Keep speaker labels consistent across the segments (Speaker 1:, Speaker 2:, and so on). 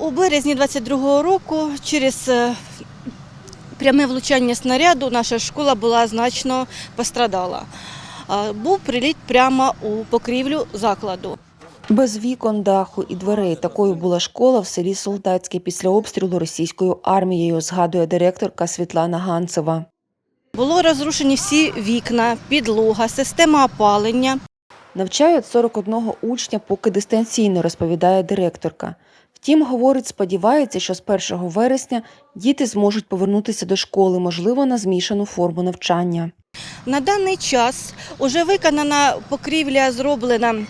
Speaker 1: У березні 22-го року через е, пряме влучання снаряду наша школа була значно пострадала. Був приліт прямо у покрівлю закладу.
Speaker 2: Без вікон, даху і дверей такою була школа в селі Солдатське після обстрілу російською армією, згадує директорка Світлана Ганцева.
Speaker 1: Було розрушені всі вікна, підлога, система опалення.
Speaker 2: Навчають 41 учня поки дистанційно, розповідає директорка. Втім, говорить, сподівається, що з 1 вересня діти зможуть повернутися до школи, можливо, на змішану форму навчання.
Speaker 1: На даний час вже виконана покрівля, зроблена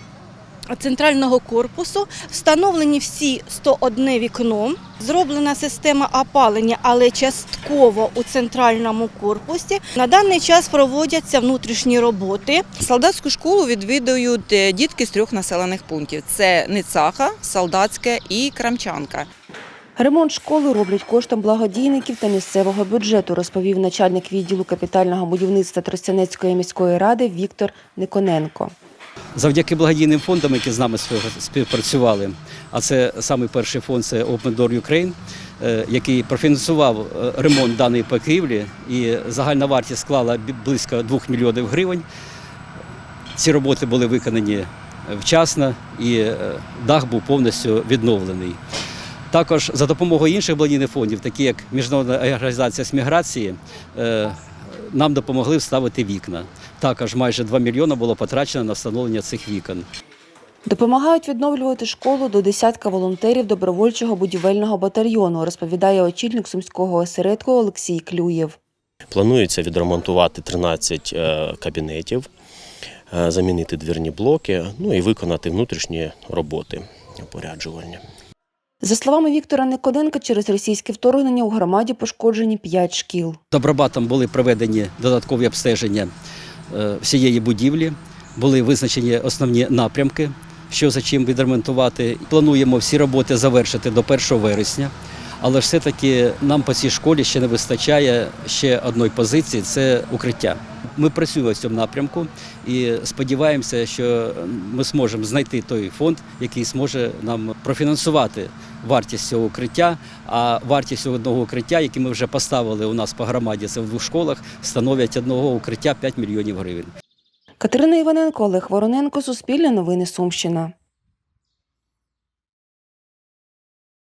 Speaker 1: центрального корпусу, встановлені всі 101 вікно, зроблена система опалення, але частково у центральному корпусі. На даний час проводяться внутрішні роботи.
Speaker 3: Солдатську школу відвідують е, дітки з трьох населених пунктів: це Ницаха, Солдатське і Крамчанка.
Speaker 2: Ремонт школи роблять коштом благодійників та місцевого бюджету, розповів начальник відділу капітального будівництва Тростянецької міської ради Віктор Никоненко.
Speaker 4: Завдяки благодійним фондам, які з нами співпрацювали, а це саме перший фонд це Open Door Ukraine, е, який профінансував е, ремонт даної покрівлі, і загальна вартість склала близько 2 мільйонів гривень. Ці роботи були виконані вчасно, і е, дах був повністю відновлений. Також за допомогою інших благодійних фондів, такі як Міжнародна організація з міграції, нам допомогли вставити вікна. Також майже 2 мільйони було потрачено на встановлення цих вікон.
Speaker 2: Допомагають відновлювати школу до десятка волонтерів добровольчого будівельного батальйону, розповідає очільник сумського осередку Олексій Клюєв.
Speaker 5: Планується відремонтувати 13 е, кабінетів, е, замінити двірні блоки, ну і виконати внутрішні роботи опоряджувальні.
Speaker 2: За словами Віктора Никоненка, через російське вторгнення у громаді пошкоджені 5 шкіл.
Speaker 4: Добробатом були проведені додаткові обстеження е, всієї будівлі, були визначені основні напрямки, що за чим відремонтувати. Плануємо всі роботи завершити до 1 вересня. Але ж все-таки нам по цій школі ще не вистачає ще одної позиції це укриття. Ми працюємо в цьому напрямку і сподіваємося, що ми зможемо знайти той фонд, який зможе нам профінансувати вартість цього укриття. А вартість одного укриття, яке ми вже поставили у нас по громаді, це в двох школах, становить одного укриття 5 мільйонів гривень.
Speaker 2: Катерина Іваненко, Олег Вороненко, Суспільне новини Сумщина.